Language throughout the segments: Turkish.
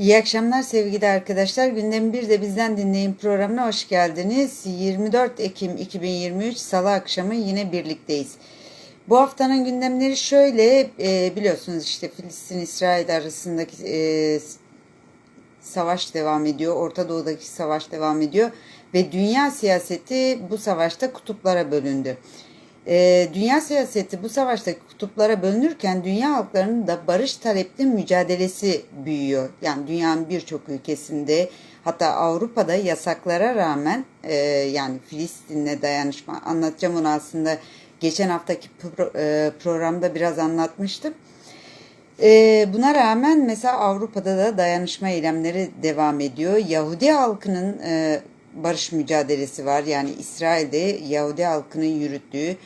İyi akşamlar sevgili arkadaşlar. Gündem bir de bizden dinleyin programına hoş geldiniz. 24 Ekim 2023 Salı akşamı yine birlikteyiz. Bu haftanın gündemleri şöyle e, biliyorsunuz işte Filistin-İsrail arasındaki e, savaş devam ediyor. Orta Doğu'daki savaş devam ediyor. Ve dünya siyaseti bu savaşta kutuplara bölündü. Ee, dünya siyaseti bu savaşta kutuplara bölünürken dünya halklarının da barış talepli mücadelesi büyüyor. Yani dünyanın birçok ülkesinde hatta Avrupa'da yasaklara rağmen e, yani Filistin'le dayanışma anlatacağım onu aslında geçen haftaki pro, e, programda biraz anlatmıştım. E, buna rağmen mesela Avrupa'da da dayanışma eylemleri devam ediyor. Yahudi halkının e, barış mücadelesi var. Yani İsrail'de Yahudi halkının yürüttüğü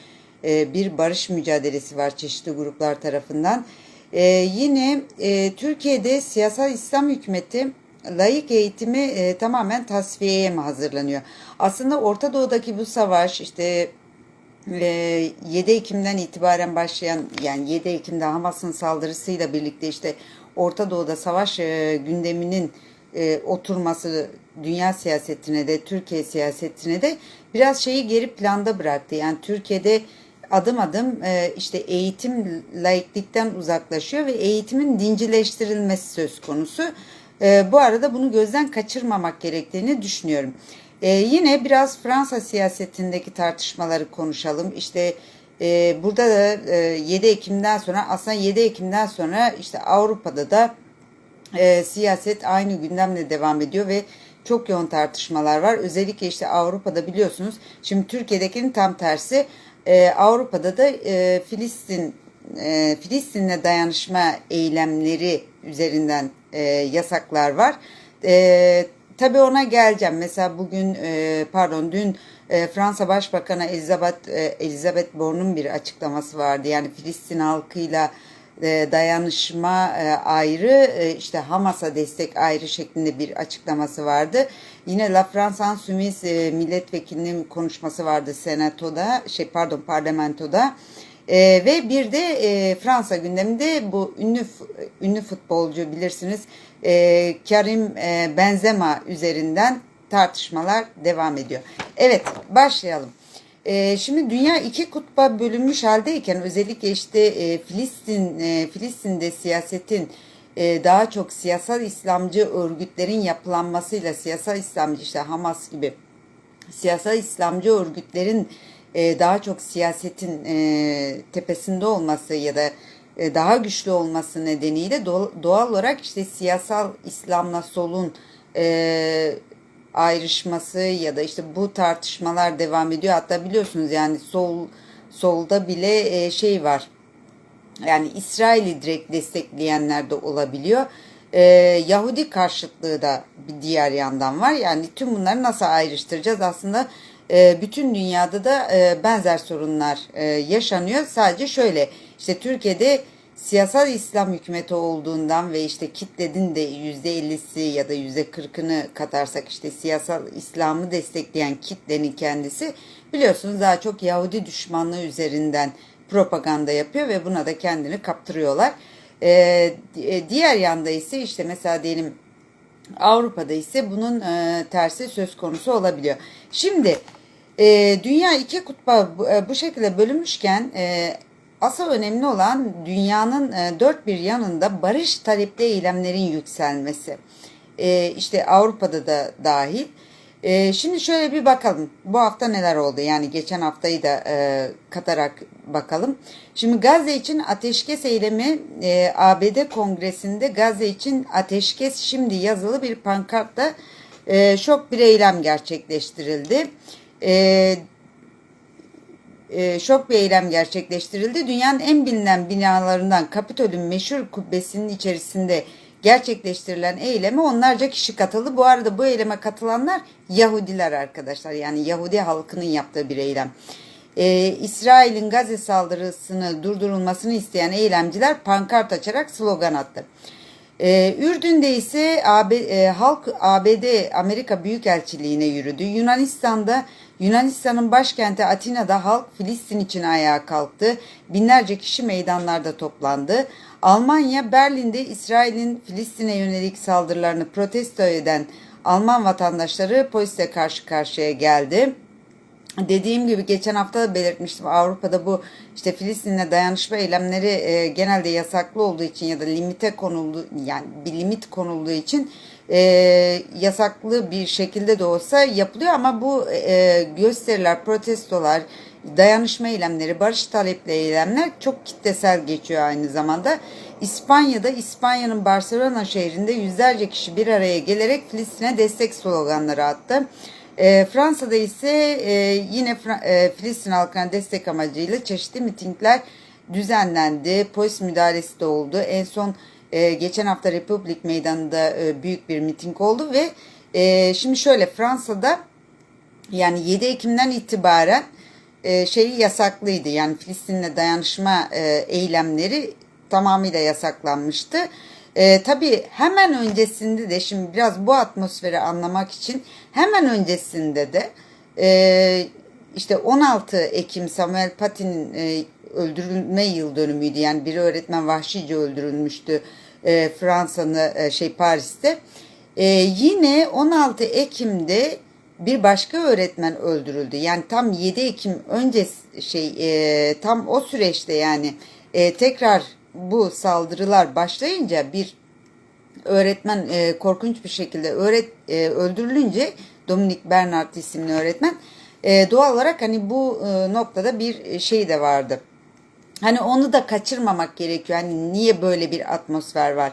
e, bir barış mücadelesi var çeşitli gruplar tarafından. E, yine e, Türkiye'de siyasal İslam hükümeti layık eğitimi tamamen tasfiyeye mi hazırlanıyor? Aslında Orta Doğu'daki bu savaş işte 7 Ekim'den itibaren başlayan yani 7 Ekim'de Hamas'ın saldırısıyla birlikte işte Orta Doğu'da savaş gündeminin oturması dünya siyasetine de Türkiye siyasetine de biraz şeyi geri planda bıraktı. Yani Türkiye'de adım adım işte eğitim laiklikten uzaklaşıyor ve eğitimin dincileştirilmesi söz konusu. Bu arada bunu gözden kaçırmamak gerektiğini düşünüyorum. Ee, yine biraz Fransa siyasetindeki tartışmaları konuşalım. İşte e, burada da e, 7 Ekim'den sonra aslında 7 Ekim'den sonra işte Avrupa'da da e, siyaset aynı gündemle devam ediyor ve çok yoğun tartışmalar var. Özellikle işte Avrupa'da biliyorsunuz şimdi Türkiye'dekinin tam tersi e, Avrupa'da da e, Filistin e, Filistin'le dayanışma eylemleri üzerinden e, yasaklar var. E, Tabii ona geleceğim. Mesela bugün e, pardon dün e, Fransa Başbakanı Elizabeth e, Elizabeth Borne'un bir açıklaması vardı. Yani Filistin halkıyla dayanışma ayrı işte Hamas'a destek ayrı şeklinde bir açıklaması vardı. Yine La France Insoumise milletvekilinin konuşması vardı senatoda şey pardon parlamentoda. E, ve bir de e, Fransa gündeminde bu ünlü ünlü futbolcu bilirsiniz e, Karim e, Benzema üzerinden tartışmalar devam ediyor. Evet başlayalım. E, şimdi dünya iki kutba bölünmüş haldeyken özellikle işte e, Filistin e, Filistin'de siyasetin e, daha çok siyasal İslamcı örgütlerin yapılanmasıyla siyasal İslamcı işte Hamas gibi siyasal İslamcı örgütlerin e, daha çok siyasetin e, tepesinde olması ya da e, daha güçlü olması nedeniyle doğal olarak işte siyasal İslam'la solun e, ayrışması ya da işte bu tartışmalar devam ediyor. Hatta biliyorsunuz yani sol solda bile e, şey var. Yani İsrail'i direkt destekleyenler de olabiliyor. E, Yahudi karşıtlığı da bir diğer yandan var. Yani tüm bunları nasıl ayrıştıracağız? Aslında e, bütün dünyada da e, benzer sorunlar e, yaşanıyor. Sadece şöyle işte Türkiye'de siyasal İslam hükümeti olduğundan ve işte kitledin de yüzde ellisi ya da yüzde kırkını katarsak işte siyasal İslam'ı destekleyen kitlenin kendisi biliyorsunuz daha çok Yahudi düşmanlığı üzerinden propaganda yapıyor ve buna da kendini kaptırıyorlar. Ee, diğer yanda ise işte mesela diyelim Avrupa'da ise bunun e, tersi söz konusu olabiliyor. Şimdi e, dünya iki kutba bu, e, bu şekilde bölünmüşken e, asıl önemli olan dünyanın e, dört bir yanında barış talepli eylemlerin yükselmesi. E, işte Avrupa'da da dahil. E, şimdi şöyle bir bakalım. Bu hafta neler oldu? Yani geçen haftayı da e, katarak bakalım. Şimdi Gazze için ateşkes eylemi ABD Kongresi'nde Gazze için ateşkes şimdi yazılı bir pankartla şok bir eylem gerçekleştirildi. E, e, şok bir eylem gerçekleştirildi. Dünyanın en bilinen binalarından Kapitol'ün meşhur kubbesinin içerisinde gerçekleştirilen eyleme onlarca kişi katıldı. Bu arada bu eyleme katılanlar Yahudiler arkadaşlar. Yani Yahudi halkının yaptığı bir eylem. Ee, İsrail'in Gazze saldırısını durdurulmasını isteyen eylemciler pankart açarak slogan attı. Ee, Ürdün'de ise AB, e, halk ABD Amerika Büyükelçiliğine yürüdü. Yunanistan'da Yunanistan'ın başkenti Atina'da halk Filistin için ayağa kalktı. Binlerce kişi meydanlarda toplandı. Almanya Berlin'de İsrail'in Filistin'e yönelik saldırılarını protesto eden Alman vatandaşları polisle karşı karşıya geldi. Dediğim gibi geçen hafta da belirtmiştim Avrupa'da bu işte Filistin'le dayanışma eylemleri e, genelde yasaklı olduğu için ya da limite konulduğu yani bir limit konulduğu için e, yasaklı bir şekilde de olsa yapılıyor ama bu e, gösteriler, protestolar, dayanışma eylemleri, barış talepli eylemler çok kitlesel geçiyor aynı zamanda. İspanya'da İspanya'nın Barcelona şehrinde yüzlerce kişi bir araya gelerek Filistin'e destek sloganları attı. E, Fransa'da ise e, yine Fra e, Filistin halkına destek amacıyla çeşitli mitingler düzenlendi. Polis müdahalesi de oldu. En son e, geçen hafta Republik Meydanı'nda e, büyük bir miting oldu ve e, şimdi şöyle Fransa'da yani 7 Ekim'den itibaren e, şeyi yasaklıydı. Yani Filistin'le dayanışma e, eylemleri tamamıyla yasaklanmıştı. E, tabii hemen öncesinde de şimdi biraz bu atmosferi anlamak için hemen öncesinde de e, işte 16 Ekim Samuel Paty'nin e, öldürülme yıl dönümüydü. Yani bir öğretmen vahşice öldürülmüştü e, Fransa'nın e, şey Paris'te. E, yine 16 Ekim'de bir başka öğretmen öldürüldü. Yani tam 7 Ekim önce şey e, tam o süreçte yani e, tekrar bu saldırılar başlayınca bir öğretmen e, korkunç bir şekilde öğret e, öldürülünce Dominik Bernard isimli öğretmen e, doğal olarak hani bu e, noktada bir şey de vardı. Hani onu da kaçırmamak gerekiyor. Hani niye böyle bir atmosfer var?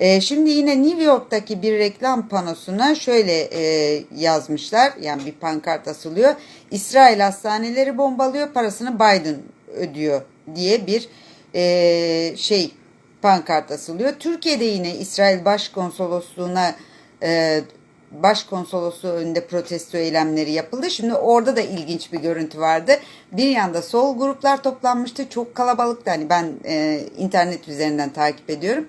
E, şimdi yine New York'taki bir reklam panosuna şöyle e, yazmışlar. Yani bir pankart asılıyor. İsrail hastaneleri bombalıyor, parasını Biden ödüyor diye bir e, şey pankart asılıyor. Türkiye'de yine İsrail Başkonsolosluğu'na e, Başkonsolosluğu önünde protesto eylemleri yapıldı. Şimdi orada da ilginç bir görüntü vardı. Bir yanda sol gruplar toplanmıştı. Çok kalabalıktı. Hani ben e, internet üzerinden takip ediyorum.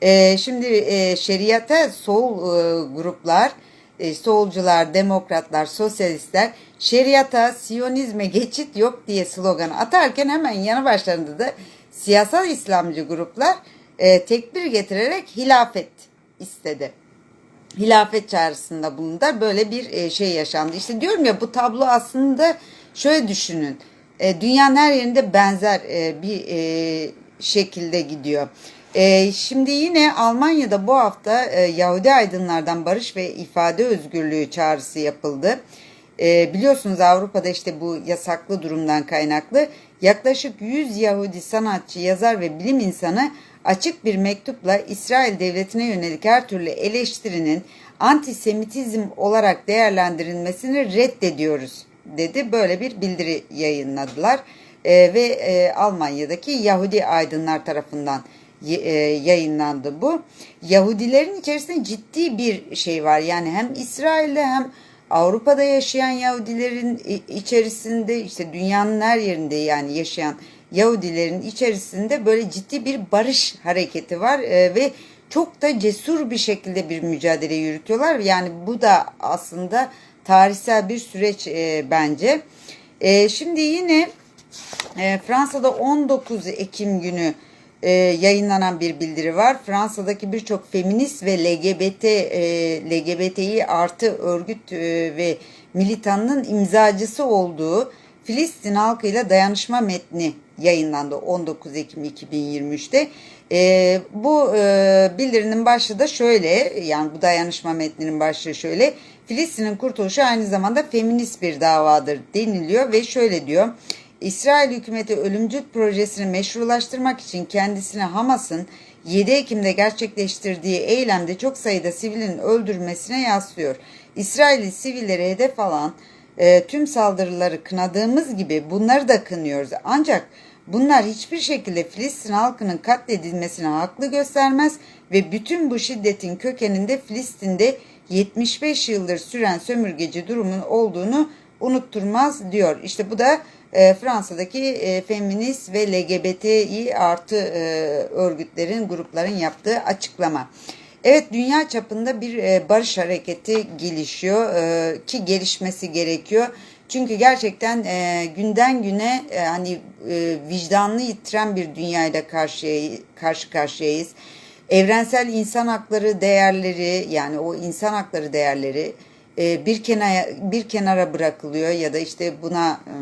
E, şimdi e, şeriata sol e, gruplar, e, solcular, demokratlar, sosyalistler şeriata, siyonizme geçit yok diye slogan atarken hemen yanı başlarında da siyasal İslamcı gruplar e, tekbir getirerek hilafet istedi. Hilafet çağrısında bulundular. Böyle bir e, şey yaşandı. İşte diyorum ya bu tablo aslında şöyle düşünün. E, dünyanın her yerinde benzer e, bir şekilde gidiyor. Şimdi yine Almanya'da bu hafta Yahudi aydınlardan barış ve ifade özgürlüğü çağrısı yapıldı. Biliyorsunuz Avrupa'da işte bu yasaklı durumdan kaynaklı yaklaşık 100 Yahudi sanatçı, yazar ve bilim insanı açık bir mektupla İsrail devletine yönelik her türlü eleştirinin antisemitizm olarak değerlendirilmesini reddediyoruz dedi. Böyle bir bildiri yayınladılar e, ve e, Almanya'daki Yahudi aydınlar tarafından e, yayınlandı bu. Yahudilerin içerisinde ciddi bir şey var. Yani hem İsrail'de hem Avrupa'da yaşayan Yahudilerin içerisinde işte dünyanın her yerinde yani yaşayan Yahudilerin içerisinde böyle ciddi bir barış hareketi var e, ve çok da cesur bir şekilde bir mücadele yürütüyorlar. Yani bu da aslında tarihsel bir süreç e, bence. E, şimdi yine e, Fransa'da 19 Ekim günü e, yayınlanan bir bildiri var. Fransa'daki birçok feminist ve LGBT e, LGBTİ artı örgüt e, ve militanının imzacısı olduğu Filistin halkıyla dayanışma metni yayınlandı 19 Ekim 2023'te. E, bu e, bildirinin başlığı da şöyle yani bu dayanışma metninin başlığı şöyle Filistin'in kurtuluşu aynı zamanda feminist bir davadır deniliyor ve şöyle diyor. İsrail hükümeti ölümcül projesini meşrulaştırmak için kendisine Hamas'ın 7 Ekim'de gerçekleştirdiği eylemde çok sayıda sivilin öldürmesine yaslıyor. İsrail'i sivilleri hedef alan e, tüm saldırıları kınadığımız gibi bunları da kınıyoruz. Ancak bunlar hiçbir şekilde Filistin halkının katledilmesine haklı göstermez ve bütün bu şiddetin kökeninde Filistin'de 75 yıldır süren sömürgeci durumun olduğunu unutturmaz diyor. İşte bu da e, Fransa'daki e, feminist ve LGBTİ artı e, örgütlerin, grupların yaptığı açıklama. Evet dünya çapında bir e, barış hareketi gelişiyor e, ki gelişmesi gerekiyor. Çünkü gerçekten e, günden güne e, hani e, vicdanını yitiren bir dünyayla karşıya, karşı karşıyayız. Evrensel insan hakları değerleri yani o insan hakları değerleri e, bir kenara bir kenara bırakılıyor ya da işte buna e,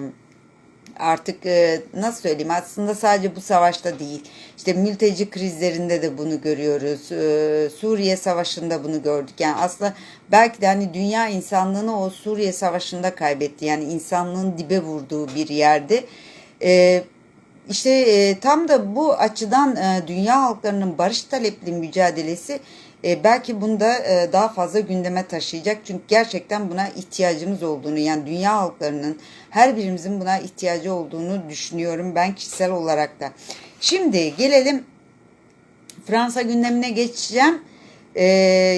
artık e, nasıl söyleyeyim aslında sadece bu savaşta değil. İşte mülteci krizlerinde de bunu görüyoruz. E, Suriye savaşında bunu gördük. Yani aslında belki de hani dünya insanlığını o Suriye savaşında kaybetti. Yani insanlığın dibe vurduğu bir yerde. E, işte tam da bu açıdan dünya halklarının barış talepli mücadelesi e, belki bunda e, daha fazla gündeme taşıyacak. Çünkü gerçekten buna ihtiyacımız olduğunu yani dünya halklarının her birimizin buna ihtiyacı olduğunu düşünüyorum ben kişisel olarak da. Şimdi gelelim Fransa gündemine geçeceğim. E,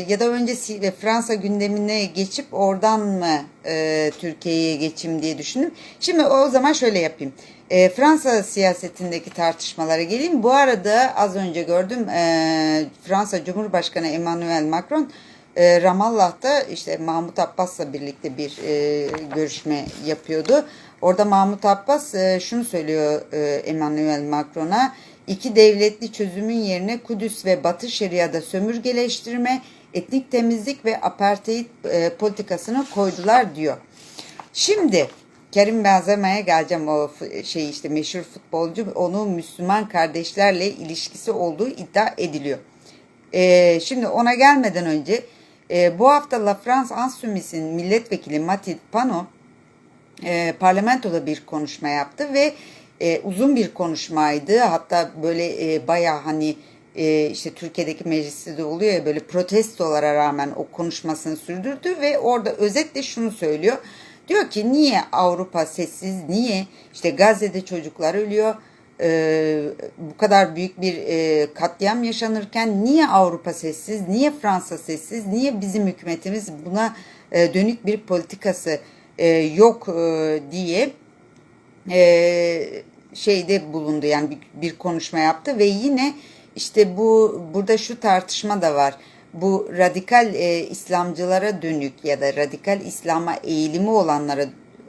ya da öncesiyle Fransa gündemine geçip oradan mı e, Türkiye'ye geçeyim diye düşündüm. Şimdi o zaman şöyle yapayım. E, Fransa siyasetindeki tartışmalara geleyim. Bu arada az önce gördüm e, Fransa Cumhurbaşkanı Emmanuel Macron e, Ramallah'ta işte Mahmut Abbas'la birlikte bir e, görüşme yapıyordu. Orada Mahmut Abbas e, şunu söylüyor e, Emmanuel Macron'a. İki devletli çözümün yerine Kudüs ve Batı Şeria'da sömürgeleştirme, etnik temizlik ve apartheid e, politikasını koydular diyor. Şimdi Kerim Benzema'ya geleceğim o şey işte meşhur futbolcu onun Müslüman kardeşlerle ilişkisi olduğu iddia ediliyor. Ee, şimdi ona gelmeden önce e, bu hafta La France Insoumis'in milletvekili Mathilde Panot e, parlamentoda bir konuşma yaptı ve e, uzun bir konuşmaydı. Hatta böyle e, baya hani e, işte Türkiye'deki mecliste de oluyor ya böyle protestolara rağmen o konuşmasını sürdürdü ve orada özetle şunu söylüyor. Diyor ki niye Avrupa sessiz, niye? İşte Gazze'de çocuklar ölüyor, e, bu kadar büyük bir e, katliam yaşanırken niye Avrupa sessiz, niye Fransa sessiz, niye bizim hükümetimiz buna e, dönük bir politikası e, yok e, diye e, şeyde bulundu. Yani bir, bir konuşma yaptı ve yine işte bu burada şu tartışma da var bu radikal e, İslamcılara dönük ya da radikal İslam'a eğilimi olanlara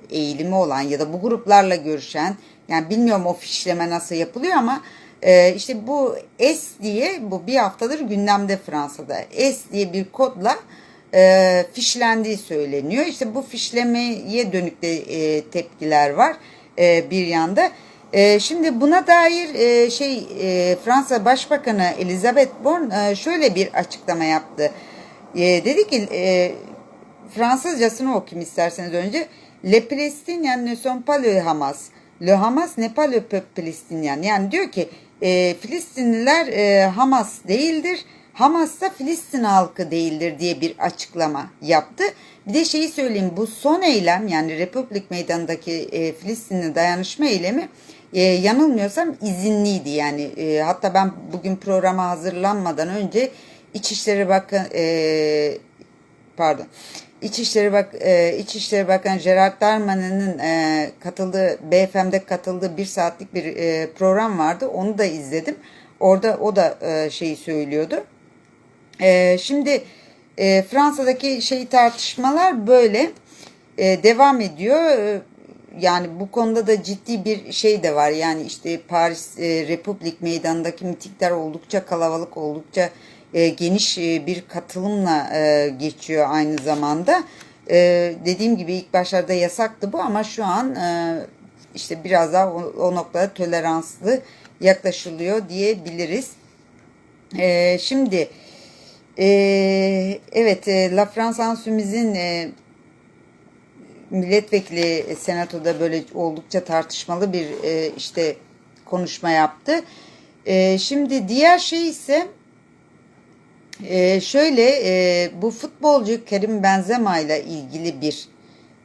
eğilimi olan ya da bu gruplarla görüşen yani bilmiyorum o fişleme nasıl yapılıyor ama e, işte bu S diye bu bir haftadır gündemde Fransa'da S diye bir kodla e, fişlendiği söyleniyor. İşte bu fişlemeye dönük de e, tepkiler var e, bir yanda. E, şimdi buna dair e, şey e, Fransa Başbakanı Elizabeth Born e, şöyle bir açıklama yaptı. Dedi ki e, Fransızcasını okuyayım isterseniz önce. Le Palestiniens ne sont pas le Hamas. Le Hamas n'est pas le palestinien. Yani diyor ki e, Filistinliler Hamas değildir. Hamas da Filistin halkı değildir diye bir açıklama yaptı. Bir de şeyi söyleyeyim bu son eylem yani Republik Meydanı'ndaki Filistinli dayanışma eylemi e, yanılmıyorsam izinliydi yani e, hatta ben bugün programa hazırlanmadan önce İçişleri Bakan e, pardon İçişleri Bak e, İçişleri Bakanı Gerard Darmanin'in e, katıldığı BFM'de katıldığı bir saatlik bir e, program vardı. Onu da izledim. Orada o da e, şeyi söylüyordu. E, şimdi e, Fransa'daki şey tartışmalar böyle e, devam ediyor. E, yani bu konuda da ciddi bir şey de var. Yani işte Paris e, Republik Meydanı'ndaki mitikler oldukça kalabalık, oldukça e, geniş e, bir katılımla e, geçiyor aynı zamanda. E, dediğim gibi ilk başlarda yasaktı bu ama şu an e, işte biraz daha o, o noktada toleranslı yaklaşılıyor diyebiliriz. E, şimdi e, evet e, La France Insoumise'in e, milletvekili e, senatoda böyle oldukça tartışmalı bir e, işte konuşma yaptı. E, şimdi diğer şey ise e, şöyle e, bu futbolcu Kerim Benzema ile ilgili bir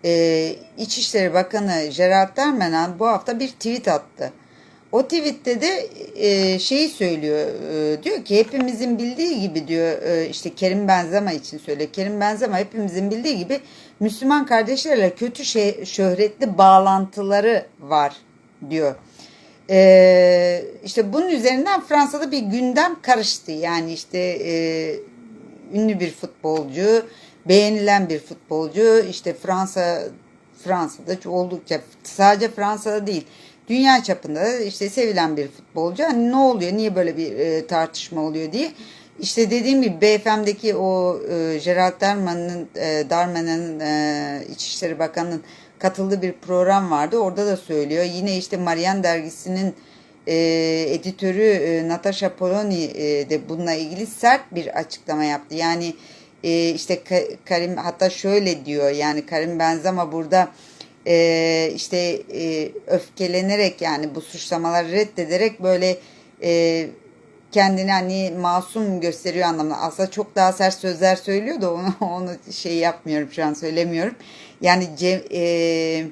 e, İçişleri Bakanı Gerard Darmanin bu hafta bir tweet attı. O tweette de e, şeyi söylüyor e, diyor ki hepimizin bildiği gibi diyor e, işte Kerim Benzema için söyle. Kerim Benzema hepimizin bildiği gibi Müslüman kardeşlerle kötü şey, şöhretli bağlantıları var diyor. E, işte bunun üzerinden Fransa'da bir gündem karıştı. Yani işte e, ünlü bir futbolcu, beğenilen bir futbolcu işte Fransa Fransa'da oldukça sadece Fransa'da değil dünya çapında da işte sevilen bir futbolcu. Hani ne oluyor niye böyle bir e, tartışma oluyor diye. İşte dediğim gibi BFM'deki o e, Gerald Darman'ın e, Darman'ın e, İçişleri Bakanı'nın katıldığı bir program vardı. Orada da söylüyor. Yine işte Marian dergisinin e, editörü e, Natasha Poloni e, de bununla ilgili sert bir açıklama yaptı. Yani e, işte Karim hatta şöyle diyor yani Karim Benzema burada e, işte e, öfkelenerek yani bu suçlamaları reddederek böyle e, kendini hani masum gösteriyor anlamında. Aslında çok daha sert sözler söylüyor da onu, onu şey yapmıyorum şu an söylemiyorum. Yani e,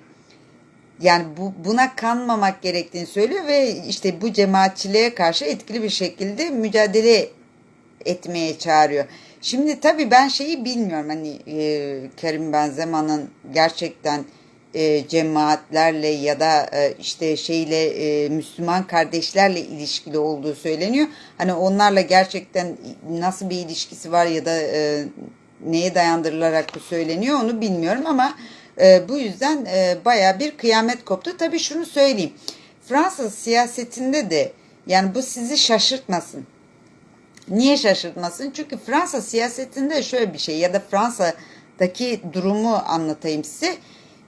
yani bu, buna kanmamak gerektiğini söylüyor ve işte bu cemaatçiliğe karşı etkili bir şekilde mücadele etmeye çağırıyor. Şimdi tabii ben şeyi bilmiyorum hani e, Kerim Benzema'nın gerçekten e, cemaatlerle ya da e, işte şeyle e, Müslüman kardeşlerle ilişkili olduğu söyleniyor. Hani onlarla gerçekten nasıl bir ilişkisi var ya da e, neye dayandırılarak bu söyleniyor onu bilmiyorum ama e, bu yüzden e, baya bir kıyamet koptu. Tabii şunu söyleyeyim. Fransız siyasetinde de yani bu sizi şaşırtmasın. Niye şaşırtmasın? Çünkü Fransa siyasetinde şöyle bir şey ya da Fransa'daki durumu anlatayım size.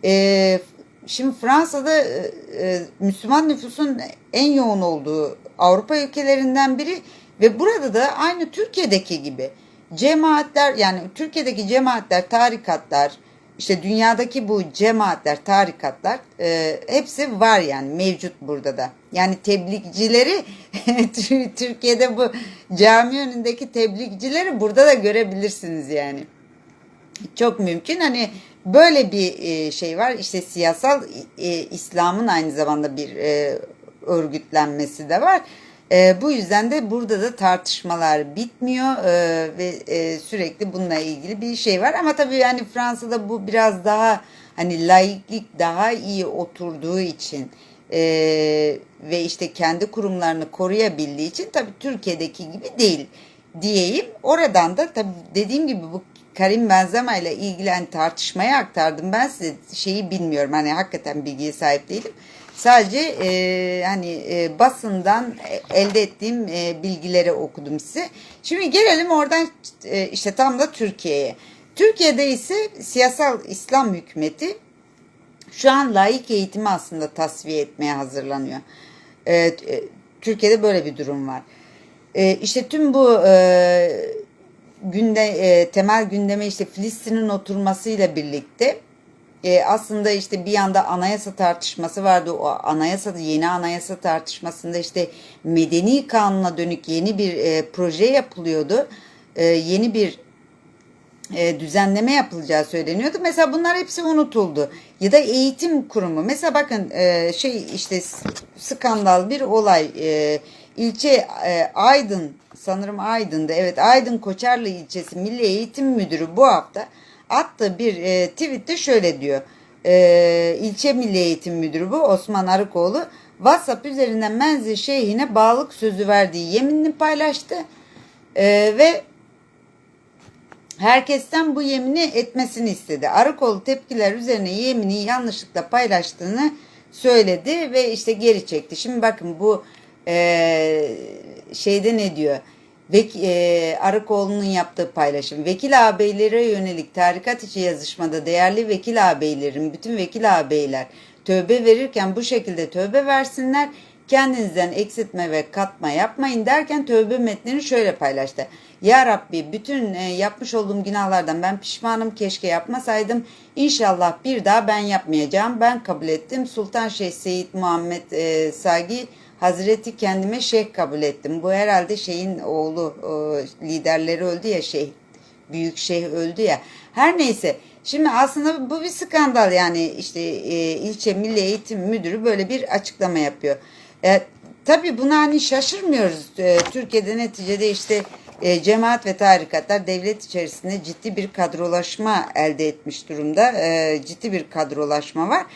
E, şimdi Fransa'da e, e, Müslüman nüfusun en yoğun olduğu Avrupa ülkelerinden biri ve burada da aynı Türkiye'deki gibi cemaatler yani Türkiye'deki cemaatler, tarikatlar, işte dünyadaki bu cemaatler, tarikatlar e, hepsi var yani mevcut burada da. Yani tebliğcileri Türkiye'de bu cami önündeki tebliğcileri burada da görebilirsiniz yani. Çok mümkün. Hani böyle bir e, şey var. İşte siyasal e, İslam'ın aynı zamanda bir e, örgütlenmesi de var. bu yüzden de burada da tartışmalar bitmiyor ve sürekli bununla ilgili bir şey var. Ama tabii yani Fransa'da bu biraz daha hani laiklik daha iyi oturduğu için ve işte kendi kurumlarını koruyabildiği için tabii Türkiye'deki gibi değil diyeyim. Oradan da tabii dediğim gibi bu Karim Benzema ile ilgili hani tartışmaya aktardım. Ben size şeyi bilmiyorum. Hani hakikaten bilgiye sahip değilim. Sadece e, hani e, basından elde ettiğim e, bilgileri okudum size. Şimdi gelelim oradan e, işte tam da Türkiye'ye. Türkiye'de ise siyasal İslam hükümeti şu an layık eğitimi aslında tasfiye etmeye hazırlanıyor. E, e, Türkiye'de böyle bir durum var. E, işte tüm bu e, günde e, temel gündeme işte Filistin'in oturmasıyla birlikte e, aslında işte bir yanda anayasa tartışması vardı. O anayasa yeni anayasa tartışmasında işte medeni kanuna dönük yeni bir e, proje yapılıyordu. E, yeni bir e, düzenleme yapılacağı söyleniyordu. Mesela bunlar hepsi unutuldu. Ya da eğitim kurumu. Mesela bakın e, şey işte skandal bir olay. E, ilçe e, Aydın sanırım Aydın'da evet Aydın Koçarlı ilçesi Milli Eğitim Müdürü bu hafta attığı bir e, tweette şöyle diyor. E, ilçe Milli Eğitim Müdürü bu Osman Arıkoğlu WhatsApp üzerinden Menzil Şeyhine bağlılık sözü verdiği yeminini paylaştı. E, ve herkesten bu yemini etmesini istedi. Arıkoğlu tepkiler üzerine yemini yanlışlıkla paylaştığını söyledi ve işte geri çekti. Şimdi bakın bu e, şeyde ne diyor? Vek, e, Arıkoğlu'nun yaptığı paylaşım. Vekil ağabeylere yönelik tarikat içi yazışmada değerli vekil ağabeylerin, bütün vekil ağabeyler tövbe verirken bu şekilde tövbe versinler. Kendinizden eksiltme ve katma yapmayın derken tövbe metnini şöyle paylaştı. Ya Rabbi bütün e, yapmış olduğum günahlardan ben pişmanım keşke yapmasaydım. İnşallah bir daha ben yapmayacağım. Ben kabul ettim. Sultan Şeyh Seyit Muhammed e, Sagi Hazreti kendime şeyh kabul ettim. Bu herhalde şeyin oğlu o, liderleri öldü ya şey büyük şeyh öldü ya. Her neyse şimdi aslında bu bir skandal yani işte e, ilçe milli eğitim müdürü böyle bir açıklama yapıyor. E, tabii buna hani şaşırmıyoruz. E, Türkiye'de neticede işte e, cemaat ve tarikatlar devlet içerisinde ciddi bir kadrolaşma elde etmiş durumda. E, ciddi bir kadrolaşma var.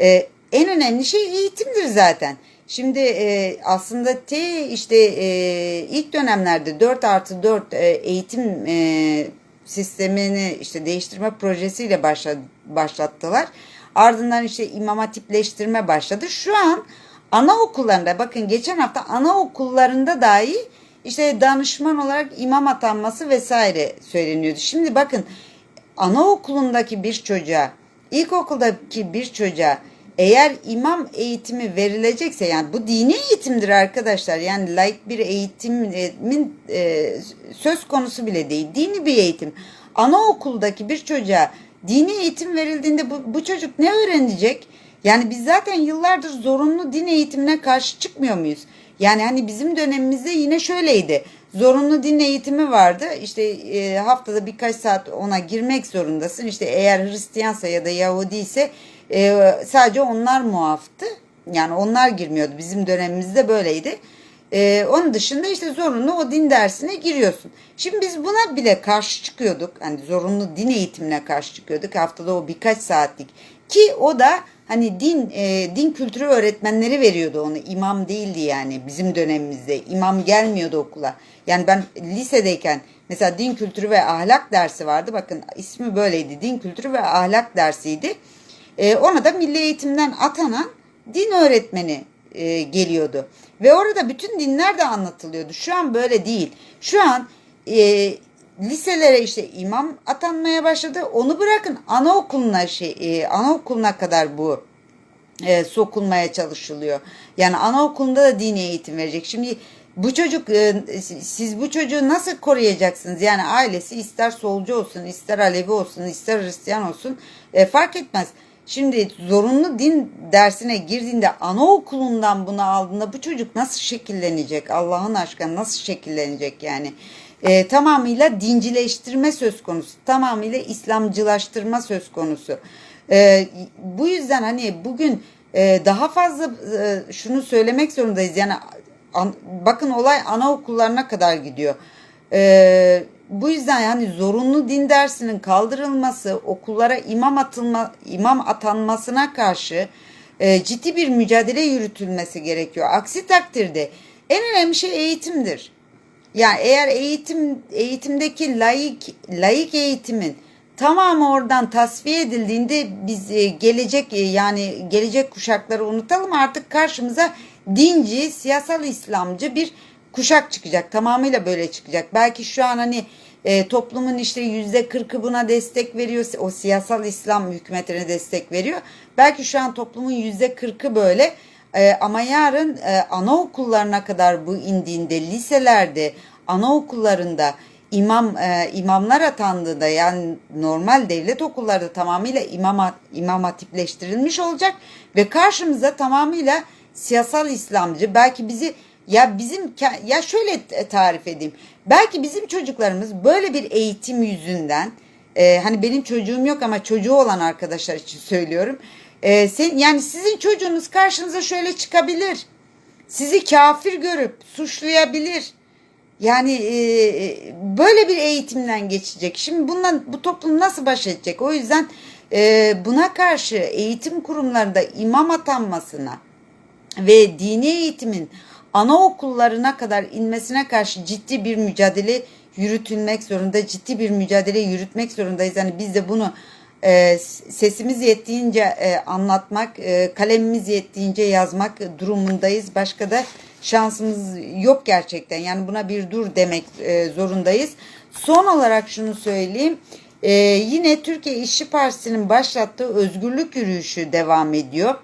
E, en önemli şey eğitimdir zaten. Şimdi e, aslında T işte e, ilk dönemlerde 4 artı 4 e, eğitim e, sistemini işte değiştirme projesiyle başla, başlattılar. Ardından işte imam hatipleştirme başladı. Şu an anaokullarında bakın geçen hafta anaokullarında dahi işte danışman olarak imam atanması vesaire söyleniyordu. Şimdi bakın anaokulundaki bir çocuğa, ilkokuldaki bir çocuğa eğer imam eğitimi verilecekse yani bu dini eğitimdir arkadaşlar. Yani laik bir eğitimin e, söz konusu bile değil. Dini bir eğitim. Anaokuldaki bir çocuğa dini eğitim verildiğinde bu, bu çocuk ne öğrenecek? Yani biz zaten yıllardır zorunlu din eğitimine karşı çıkmıyor muyuz? Yani hani bizim dönemimizde yine şöyleydi. Zorunlu din eğitimi vardı. İşte e, haftada birkaç saat ona girmek zorundasın. İşte eğer Hristiyansa ya da Yahudi ise e, sadece onlar muaftı. Yani onlar girmiyordu. Bizim dönemimizde böyleydi. E, onun dışında işte zorunlu o din dersine giriyorsun. Şimdi biz buna bile karşı çıkıyorduk. Hani zorunlu din eğitimine karşı çıkıyorduk. Haftada o birkaç saatlik. Ki o da hani din e, din kültürü öğretmenleri veriyordu onu. İmam değildi yani bizim dönemimizde. İmam gelmiyordu okula. Yani ben lisedeyken mesela din kültürü ve ahlak dersi vardı. Bakın ismi böyleydi. Din kültürü ve ahlak dersiydi. E, ona da milli eğitimden atanan din öğretmeni e, geliyordu. Ve orada bütün dinler de anlatılıyordu. Şu an böyle değil. Şu an e, liselere işte imam atanmaya başladı. Onu bırakın anaokuluna şey e, anaokuluna kadar bu e, sokulmaya çalışılıyor. Yani anaokulunda da dini eğitim verecek. Şimdi bu çocuk e, siz bu çocuğu nasıl koruyacaksınız? Yani ailesi ister solcu olsun, ister Alevi olsun, ister Hristiyan olsun e, fark etmez. Şimdi zorunlu din dersine girdiğinde anaokulundan bunu aldığında bu çocuk nasıl şekillenecek? Allah'ın aşkına nasıl şekillenecek yani? E, tamamıyla dincileştirme söz konusu. Tamamıyla İslamcılaştırma söz konusu. E, bu yüzden hani bugün e, daha fazla e, şunu söylemek zorundayız. Yani an, bakın olay anaokullarına kadar gidiyor. E, bu yüzden yani zorunlu din dersinin kaldırılması, okullara imam atılma, imam atanmasına karşı e, ciddi bir mücadele yürütülmesi gerekiyor. Aksi takdirde en önemli şey eğitimdir. Yani eğer eğitim eğitimdeki laik laik eğitimin tamamı oradan tasfiye edildiğinde biz e, gelecek e, yani gelecek kuşakları unutalım artık karşımıza dinci, siyasal İslamcı bir kuşak çıkacak. Tamamıyla böyle çıkacak. Belki şu an hani e, toplumun işte yüzde kırkı buna destek veriyor. O siyasal İslam hükümetine destek veriyor. Belki şu an toplumun yüzde kırkı böyle. E, ama yarın e, anaokullarına kadar bu indiğinde liselerde, anaokullarında imam e, imamlar atandığında yani normal devlet okulları tamamıyla imam imam hatipleştirilmiş olacak ve karşımıza tamamıyla siyasal İslamcı belki bizi ya bizim ya şöyle tarif edeyim. Belki bizim çocuklarımız böyle bir eğitim yüzünden e, hani benim çocuğum yok ama çocuğu olan arkadaşlar için söylüyorum. E, sen, yani sizin çocuğunuz karşınıza şöyle çıkabilir. Sizi kafir görüp suçlayabilir. Yani e, böyle bir eğitimden geçecek. Şimdi bundan bu toplum nasıl baş edecek? O yüzden e, buna karşı eğitim kurumlarında imam atanmasına ve dini eğitimin anaokullarına kadar inmesine karşı ciddi bir mücadele yürütülmek zorunda, ciddi bir mücadele yürütmek zorundayız. Yani biz de bunu e, sesimiz yettiğince e, anlatmak, e, kalemimiz yettiğince yazmak durumundayız. Başka da şansımız yok gerçekten. Yani buna bir dur demek e, zorundayız. Son olarak şunu söyleyeyim. E, yine Türkiye İşçi Partisi'nin başlattığı özgürlük yürüyüşü devam ediyor.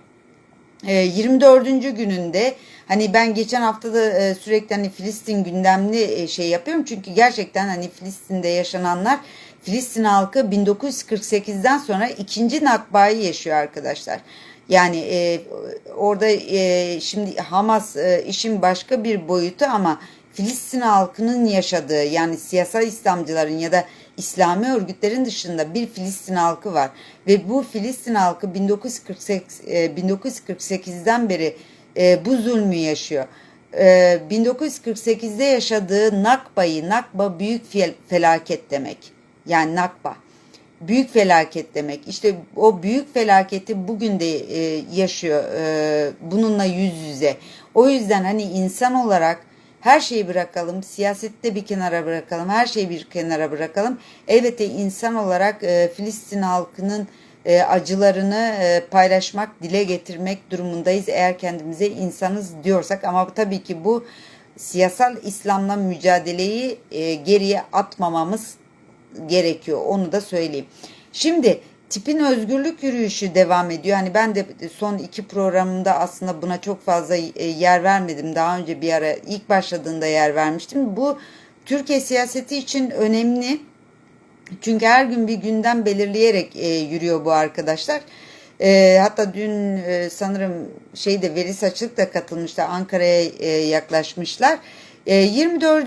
E, 24. gününde Hani ben geçen hafta da e, sürekli hani Filistin gündemli e, şey yapıyorum. Çünkü gerçekten hani Filistin'de yaşananlar Filistin halkı 1948'den sonra ikinci Nakba'yı yaşıyor arkadaşlar. Yani e, orada e, şimdi Hamas e, işin başka bir boyutu ama Filistin halkının yaşadığı yani siyasal İslamcıların ya da İslami örgütlerin dışında bir Filistin halkı var. Ve bu Filistin halkı 1948, e, 1948'den beri e, bu zulmü yaşıyor. E, 1948'de yaşadığı Nakba'yı, Nakba büyük felaket demek. Yani Nakba. Büyük felaket demek. İşte o büyük felaketi bugün de e, yaşıyor. E, bununla yüz yüze. O yüzden hani insan olarak her şeyi bırakalım, siyasette bir kenara bırakalım, her şeyi bir kenara bırakalım. Elbette insan olarak e, Filistin halkının e, acılarını e, paylaşmak, dile getirmek durumundayız eğer kendimize insanız diyorsak. Ama tabii ki bu siyasal İslam'la mücadeleyi e, geriye atmamamız gerekiyor. Onu da söyleyeyim. Şimdi tipin özgürlük yürüyüşü devam ediyor. Hani ben de son iki programımda aslında buna çok fazla e, yer vermedim. Daha önce bir ara ilk başladığında yer vermiştim. Bu Türkiye siyaseti için önemli. Çünkü her gün bir gündem belirleyerek e, yürüyor bu arkadaşlar. E, hatta dün e, sanırım şeyde Veli Saçlık da katılmıştı. Ankara'ya e, yaklaşmışlar. E, 24.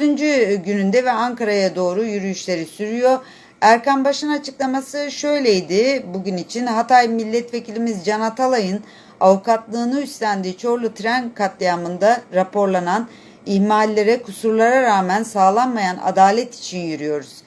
gününde ve Ankara'ya doğru yürüyüşleri sürüyor. Erkan Baş'ın açıklaması şöyleydi bugün için. Hatay Milletvekilimiz Can Atalay'ın avukatlığını üstlendiği Çorlu tren katliamında raporlanan ihmallere, kusurlara rağmen sağlanmayan adalet için yürüyoruz.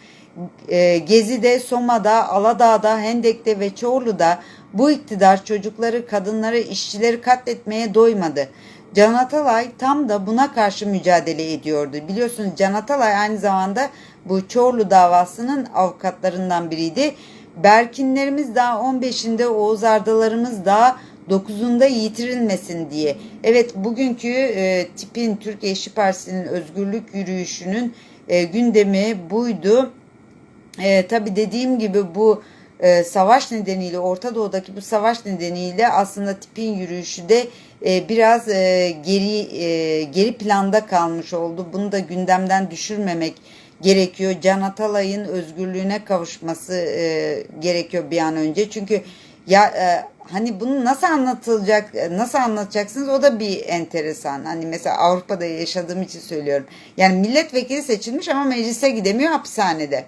E, Gezi'de, Soma'da, Aladağ'da, Hendek'te ve Çorlu'da bu iktidar çocukları, kadınları, işçileri katletmeye doymadı. Can Atalay tam da buna karşı mücadele ediyordu. Biliyorsunuz Can Atalay aynı zamanda bu Çorlu davasının avukatlarından biriydi. Berkinlerimiz daha 15'inde, Oğuz Ardalarımız daha 9'unda yitirilmesin diye. Evet bugünkü e, tipin Türkiye İşçi Partisi'nin özgürlük yürüyüşünün e, gündemi buydu. E, tabii dediğim gibi bu e, savaş nedeniyle Orta Doğu'daki bu savaş nedeniyle aslında tipin yürüyüşü de e, biraz e, geri e, geri planda kalmış oldu. Bunu da gündemden düşürmemek gerekiyor. Can Atalay'ın özgürlüğüne kavuşması e, gerekiyor bir an önce. Çünkü ya e, hani bunu nasıl anlatılacak, nasıl anlatacaksınız o da bir enteresan. Hani mesela Avrupa'da yaşadığım için söylüyorum. Yani milletvekili seçilmiş ama meclise gidemiyor hapishanede.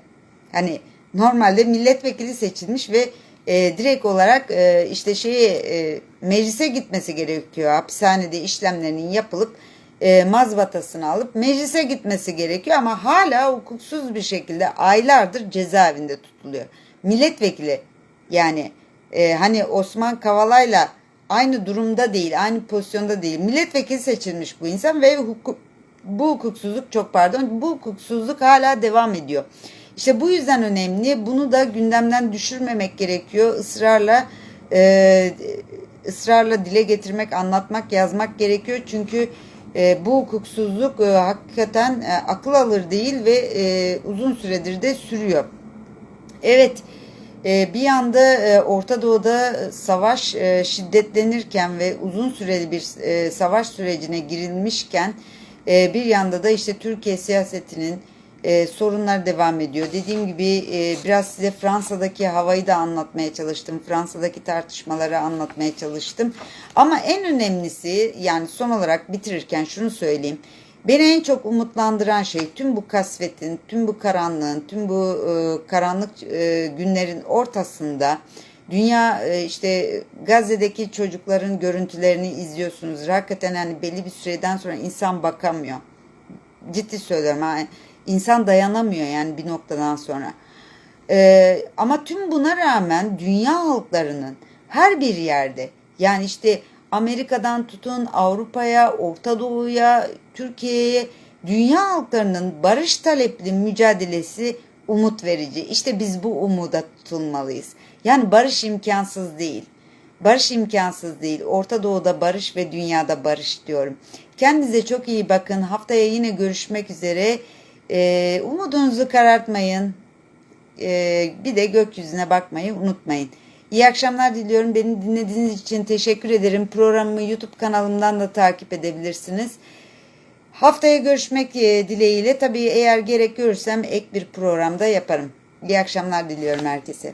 Hani normalde milletvekili seçilmiş ve e, direkt olarak e, işte şeye e, meclise gitmesi gerekiyor. Hapishanede işlemlerinin yapılıp e, mazbatasını alıp meclise gitmesi gerekiyor ama hala hukuksuz bir şekilde aylardır cezaevinde tutuluyor. Milletvekili yani e, hani Osman Kavala'yla aynı durumda değil, aynı pozisyonda değil. Milletvekili seçilmiş bu insan ve hukuk, bu hukuksuzluk çok pardon bu hukuksuzluk hala devam ediyor. İşte bu yüzden önemli. Bunu da gündemden düşürmemek gerekiyor. Israrla e, ısrarla dile getirmek, anlatmak, yazmak gerekiyor. Çünkü e, bu hukuksuzluk e, hakikaten e, akıl alır değil ve e, uzun süredir de sürüyor. Evet, e, bir yanda e, Orta Doğu'da savaş e, şiddetlenirken ve uzun süreli bir e, savaş sürecine girilmişken e, bir yanda da işte Türkiye siyasetinin e, sorunlar devam ediyor. Dediğim gibi e, biraz size Fransa'daki havayı da anlatmaya çalıştım. Fransa'daki tartışmaları anlatmaya çalıştım. Ama en önemlisi yani son olarak bitirirken şunu söyleyeyim. Beni en çok umutlandıran şey tüm bu kasvetin, tüm bu karanlığın, tüm bu e, karanlık e, günlerin ortasında dünya e, işte Gazze'deki çocukların görüntülerini izliyorsunuz. Hakikaten hani belli bir süreden sonra insan bakamıyor. Ciddi söylüyorum. Yani İnsan dayanamıyor yani bir noktadan sonra. Ee, ama tüm buna rağmen dünya halklarının her bir yerde yani işte Amerika'dan tutun Avrupa'ya, Orta Doğu'ya, Türkiye'ye dünya halklarının barış talepli mücadelesi umut verici. İşte biz bu umuda tutulmalıyız. Yani barış imkansız değil. Barış imkansız değil. Orta Doğu'da barış ve dünyada barış diyorum. Kendinize çok iyi bakın. Haftaya yine görüşmek üzere. Ee, umudunuzu karartmayın. Ee, bir de gökyüzüne bakmayı unutmayın. İyi akşamlar diliyorum. Beni dinlediğiniz için teşekkür ederim. Programımı YouTube kanalımdan da takip edebilirsiniz. Haftaya görüşmek e, dileğiyle. Tabii eğer gerek görürsem ek bir programda yaparım. İyi akşamlar diliyorum herkese.